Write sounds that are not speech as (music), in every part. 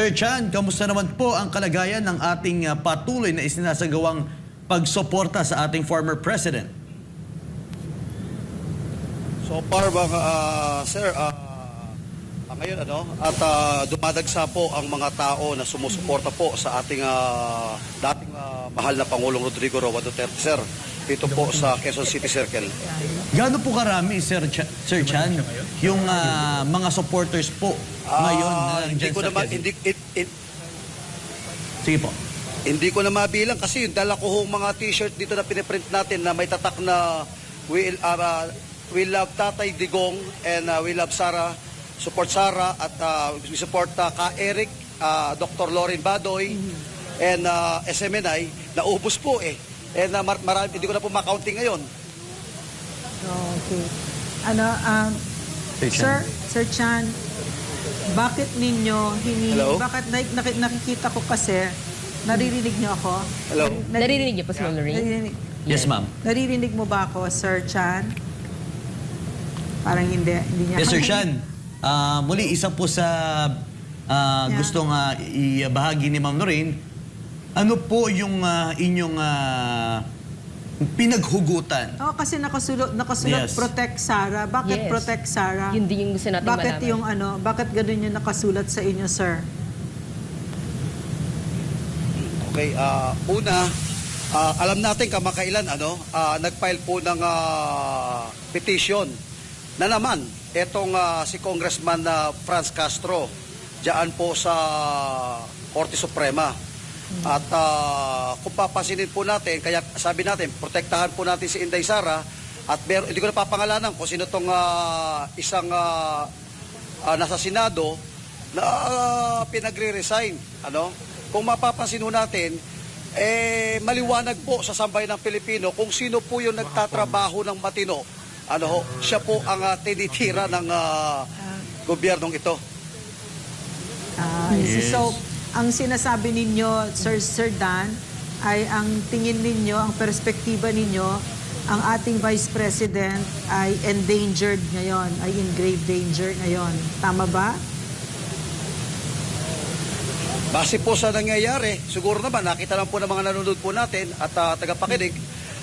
Sir Chan, kamusta naman po ang kalagayan ng ating ah, patuloy na isinasagawang pagsuporta sa ating former president? So far mga ah, sir, ah, ah, ngayon ano, at ah, dumadagsa po ang mga tao na sumusuporta po sa ating ah, dating ah, mahal na Pangulong Rodrigo Roa Duterte sir. Dito po sa Quezon City Circle. Gaano po karami, Sir, Cha- Sir Chan, yung ah, mga supporters po ngayon na Ah, hindi nandyan ko sa naman Quezon? hindi it- it- Sige po. hindi ko na mabilang kasi yung dala ko hong mga t-shirt dito na piniprint natin na may tatak na we, uh, we love Tatay Digong and uh, we love Sara support Sara at uh, we support uh, ka Eric uh, Dr. Lauren Badoy and uh, SMNI naubos po eh and uh, mar- marami, hindi ko na po makaunting ngayon Okay. Ano, um, Sir Chan. Sir, Sir Chan, bakit ninyo hini... Hello? Bakit nak- nak- nakikita ko kasi, naririnig niyo ako? Hello? Nari- Naririnig niyo po si Ma'am Lorraine? Naririnig, Yes, ma'am. naririnig mo ba ako, Sir Chan? Parang hindi. hindi niya Yes, Sir Chan. Ah, muli, isa po sa ah, Yeah. gustong ah, ibahagi ni Ma'am Lorraine, ano po yung ah, inyong ah, pinaghugutan? Oo, kasi nakasulot, nakasulot Yes. Protect Sara. Bakit Yes. Protect Sara? Yun din yung gusto natin Bakit malaman. yung ano, bakit ganun yung nakasulat sa inyo, sir? Okay, ah, una, ah, alam natin kamakailan ano, ah, nag-file po ng ah, petition na naman etong ah, si Congressman na Franz Castro diyan po sa Korte Suprema. At ah, kung papansinin po natin, kaya sabi natin, protektahan po natin si Inday Sara at mer- hindi ko na papangalanan kung sino tong ah, isang ah, ah, nasa Senado na ah, pinagre-resign. Ano? Kung mapapansin ho natin, eh, maliwanag po sa sambayan ng Pilipino kung sino po yung nagtatrabaho ng matino. Ano ho, siya po ang ah, tinitira ng ah, gobyernong ito. Ah, Yes. So, ang sinasabi ninyo, Sir, Sir Dan, ay ang tingin ninyo, ang perspektiba ninyo, ang ating Vice President ay endangered ngayon, ay in grave danger ngayon. Tama ba? Base po sa nangyayari, siguro naman nakita lang po ng mga nanonood po natin at ah, tagapakinig,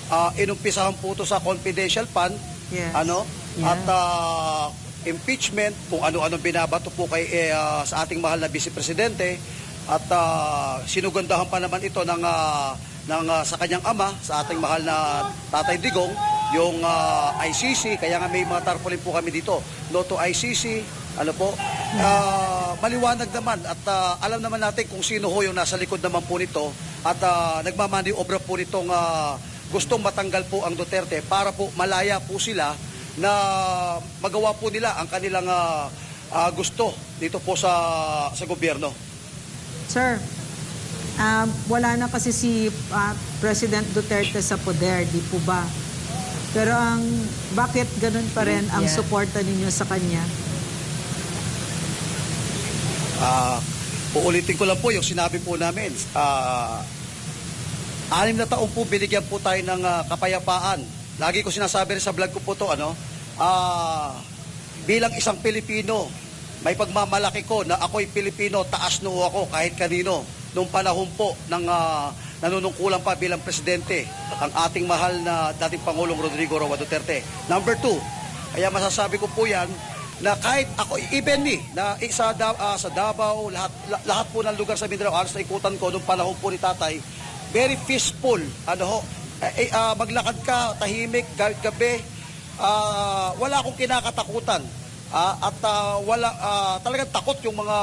ah, inumpisahan po ito sa confidential fund, Yes. ano, Yeah. at ah, impeachment, kung ano-ano binabato po kay eh, ah, sa ating mahal na Vice Presidente at ah, sinugandahan pa naman ito ng, ah, ng ah, sa kanyang ama, sa ating mahal na Tatay Digong, yung ah, ICC, kaya nga may mga tarpaulin po kami dito. No to ICC, ano po, ah, maliwanag naman at ah, alam naman natin kung sino ho yung nasa likod naman po nito at uh, nagmamani obra po nitong ah, gustong matanggal po ang Duterte para po malaya po sila na magawa po nila ang kanilang ah, ah, gusto dito po sa sa gobyerno. Sir, um, wala na kasi si ah, President Duterte sa poder, di po ba? Pero ang bakit ganun pa rin ang Yeah. suporta ninyo sa kanya? Ah, uulitin ko lang po yung sinabi po namin. Ah, anim na taon po binigyan po tayo ng ah, kapayapaan. Lagi ko sinasabi rin sa vlog ko po to, ano, ah, bilang isang Pilipino, may pagmamalaki ko na ako'y Pilipino, taas noo ako kahit kanino. Noong panahon po ng ah, nanunungkulan pa bilang presidente, ang ating mahal na dating Pangulong Rodrigo Roa Duterte. Number two, kaya masasabi ko po yan, na kahit ako, even me, na isa da, ah, sa Davao, lahat, la- lahat po ng lugar sa Mindanao, halos na ikutan ko nung panahon po ni tatay, very peaceful, ano ho, eh, ah, maglakad ka, tahimik, gabi, ah, wala akong kinakatakutan. Ah, at ah, wala, ah, talagang takot yung mga,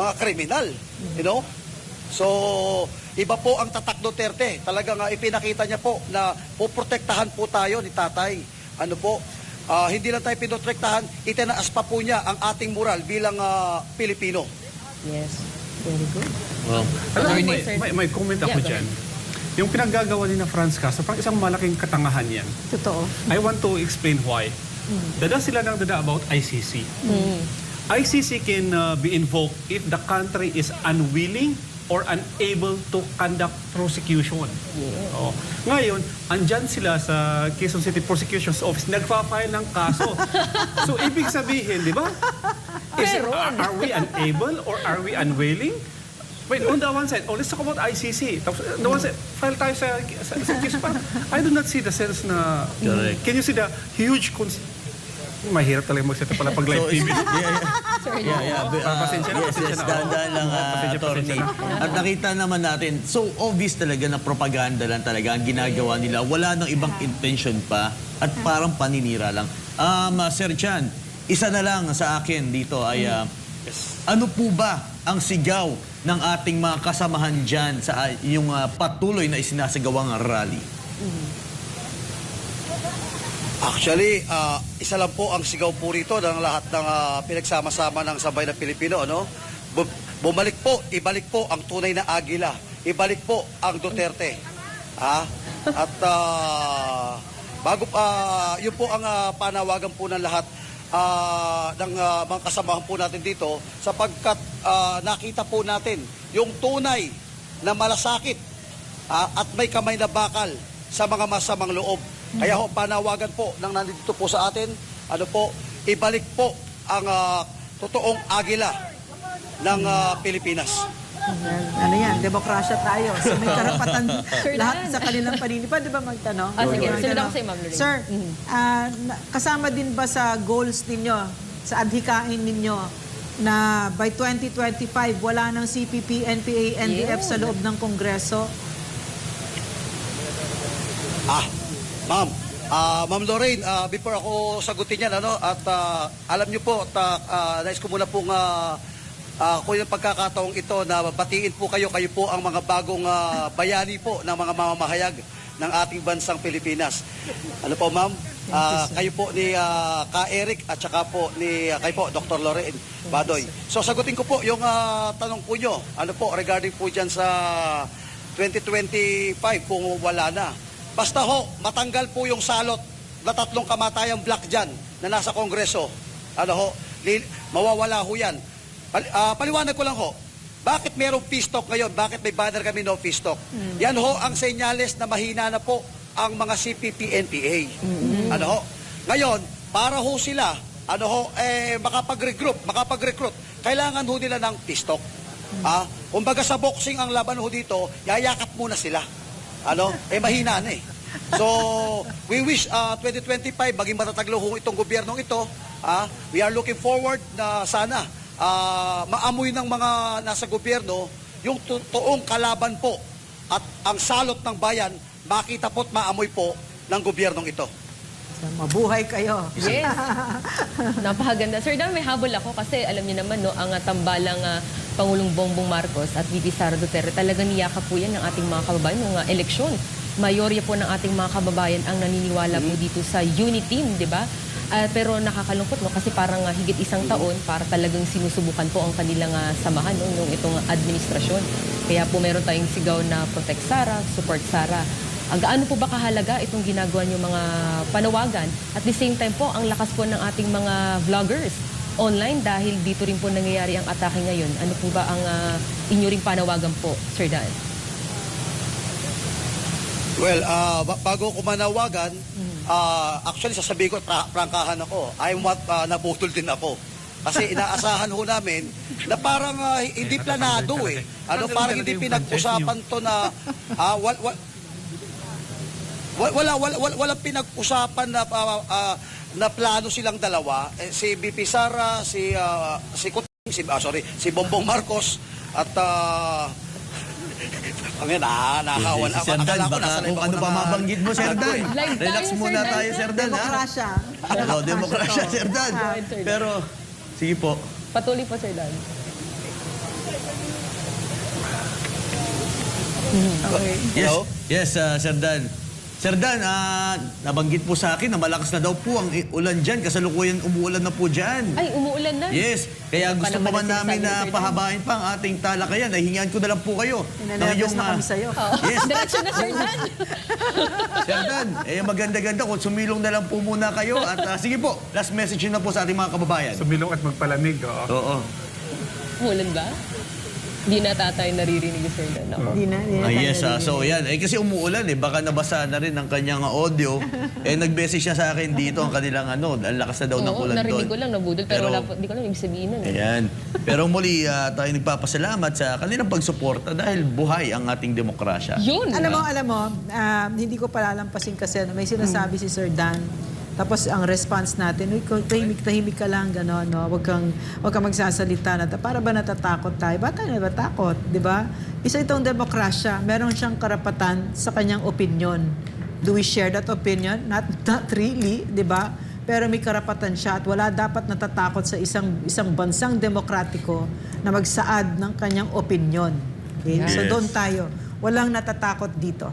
mga kriminal, you know? So, iba po ang tatak Duterte. Talagang uh, ipinakita niya po na poprotektahan po tayo ni tatay. Ano po, ah, hindi lang tayo pinoprotektahan, itinaas pa po niya ang ating moral bilang ah, Pilipino. Yes. Very good. Well, Alam may, may, may comment ako Yeah, dyan. Yung pinaggagawa ni na Franz Castro, parang isang malaking katangahan yan. Totoo. I want to explain why. Dada sila ng dada about ICC. ICC can uh, be invoked if the country is unwilling or unable to conduct prosecution. Oo. Ngayon, andyan sila sa Quezon City Prosecution's Office, nagpa-file ng kaso. (laughs) so, ibig sabihin, di ba? Is are, are we unable or are we unwilling? Wait, on the one side, oh, let's talk about ICC. Tapos, on the one side, file tayo sa, sa, sa case. I do not see the sense na... Correct. Can you see the huge... Cons- Mahirap talaga magsalita pala pag live So, TV. (laughs) yeah, yeah. Sorry Yeah, yeah. Oo, Ah, pasensya na, yes, pasensya yes, na. dahan-dahan lang, ah, pasensya, attorney. pasensya At nakita naman natin, so obvious talaga na propaganda lang talaga ang ginagawa nila. Wala nang ibang intention pa at parang paninira lang. Um, ah, Sir Chan, isa na lang sa akin dito ay ah, ano po ba ang sigaw ng ating mga kasamahan dyan sa ah, yung ah, patuloy na isinasagawang rally? Actually, ah, isa lang po ang sigaw po rito ng lahat ng ah, pinagsama-sama ng sabay na Pilipino. Ano? Bu- bumalik po, ibalik po ang tunay na agila. Ibalik po ang Duterte. Ha? At ah, bago pa, yun po ang ah, panawagan po ng lahat ah, ng ah, mga kasamahan po natin dito sapagkat ah, nakita po natin yung tunay na malasakit Ah, at may kamay na bakal sa mga masamang loob. Kaya ho, panawagan po ng nandito po sa atin, ano po, ibalik po ang ah, totoong agila ng ah, Pilipinas. Ano yan, demokrasya tayo. So may karapatan Sir (laughs) lahat Dan. sa kanilang panini. Pwede ba magtanong? Ah, sige. Magtanong. Sunod ako sa'yo, Ma'am Lorraine. Sir, Mhm. ah, na- kasama din ba sa goals ninyo, sa adhikain ninyo, na by 2025, wala ng CPP, NPA, NDF sa loob ng Kongreso? Ah, ma'am, ah, ma'am Lorraine, ah, before ako sagutin yan, ano, at ah, alam niyo po, at ah, ah, nais ko muna pong uh, kung yung pagkakataong ito na batiin po kayo, kayo po ang mga bagong ah, bayani po ng mga mamamahayag ng ating bansang Pilipinas. Ano po, ma'am? Ah, kayo po ni ah, Ka Eric at saka po ni ah, kayo po Dr. Lorraine Badoy. So sagutin ko po yung ah, tanong po nyo. Ano po regarding po diyan sa 2025 kung wala na. Basta ho, matanggal po yung salot na tatlong kamatayang black dyan na nasa Kongreso. Ano ho, mawawala ho yan. Pal- ah, paliwanag ko lang ho, bakit merong peace talk ngayon? Bakit may banner kami no peace talk? Yan ho ang senyales na mahina na po ang mga CPP-NPA. Ano ho? Ngayon, para ho sila, ano ho, eh, makapag-regroup, makapag-recruit, kailangan ho nila ng peace talk. Ah, kumbaga sa boxing ang laban ho dito, yayakap muna sila. Ano? Eh mahina na eh. So, we wish uh, 2025 maging matataglo ho itong gobyernong ito. Ah, we are looking forward na sana ah, maamoy ng mga nasa gobyerno yung totoong kalaban po at ang salot ng bayan makita po at maamoy po ng gobyernong ito. Mabuhay kayo. Yes. (laughs) Napakaganda. Sir Dan, may habol ako kasi alam niyo naman, no, ang ah, tambalang ah, Pangulong Bongbong Marcos at VP Sara Duterte talaga niyakap po yan ng ating mga kababayan ng ah, eleksyon. Mayorya po ng ating mga kababayan ang naniniwala po dito sa unity team, di ba? Ah, pero nakakalungkot no kasi parang ah, higit isang taon para talagang sinusubukan po ang kanilang ah, samahan no, nung itong administrasyon. Kaya po meron tayong sigaw na Protect Sara, Support Sara. Ang gaano po ba kahalaga itong ginagawa niyo mga panawagan? At the same time po, ang lakas po ng ating mga vloggers online dahil dito rin po nangyayari ang atake ngayon. Ano po ba ang ah, inyo ring panawagan po, Sir Dan? Well, ba- bago ko manawagan, ah, actually sasabihin ko, pra- prangkahan ako. I'm what ah, nabutol din ako. Kasi inaasahan ho namin na parang ah, hindi planado eh. Ano, parang hindi pinag-usapan to na ah, wal, wal, wal- wala, wala, wala, walang pinag-usapan na, ah, ah, na plano silang dalawa. Eh, si BP Sara, si, ah, si Kuting, si, ah, sorry, si Bongbong Marcos, at ah, yan, ah, nakakawan. Si Sir Dan, Akala ko baka nasa kung ano ako pa na- mabanggit mo, Sir Dan. Live tayo, Relax Sir muna Dan. tayo, Sir Dan, ha? Demokrasya. Hello, demokrasya, Sir Dan. Ah, Sir Dan. Pero, sige po. Patuloy po, Sir Dan. Okay. Yes, Hello? yes, ah, Sir Dan. Sir Dan, ah, nabanggit po sa akin na malakas na daw po ang i- ulan dyan. Kasalukuyan umuulan na po dyan. Ay, umuulan na. Yes, kaya gusto pa man naman namin sinasabi na Sir Dan? pahabain pa ang ating talakayan. Nahingihan ko na lang po kayo. Inanervous na ah, kami sa'yo. Yes, (laughs) Diretso na, Sir Dan. Sir Dan, eh maganda-ganda kung sumilong na lang po muna kayo. At ah, sige po, last message na po sa ating mga kababayan. Sumilong at magpalamig. Oo. Oo. Umuulan ba? Hindi na tatay naririnig Sir Dan. Ako. Hindi na, hindi na Ah, tayo yes, ah, narinig. so yan. Eh kasi umuulan eh, baka nabasa na rin ang kanyang audio. (laughs) eh nag-message siya sa akin dito ang kanilang ano, ang lakas na daw ng Oo, ulan doon. narinig ko lang, nabudol. Pero, Pero- wala po, hindi ko lang ibig sabihin nun. eh. Ayan. Pero muli, ah, tayo nagpapasalamat sa kanilang pagsuporta dahil buhay ang ating demokrasya. Yun! Alam mo, alam mo, ah, hindi ko palalampasin kasi ano, may sinasabi si Sir Dan. Tapos ang response natin, uy, tahimik-tahimik ka lang, gano'n, no? Huwag kang, huwag kang magsasalita na, para ba natatakot tayo? Ba't tayo natatakot, di ba? Isa itong demokrasya, meron siyang karapatan sa kanyang opinion. Do we share that opinion? Not, not really, di ba? Pero may karapatan siya at wala dapat natatakot sa isang isang bansang demokratiko na magsaad ng kanyang opinion. Okay? So Yes. doon tayo. Walang natatakot dito.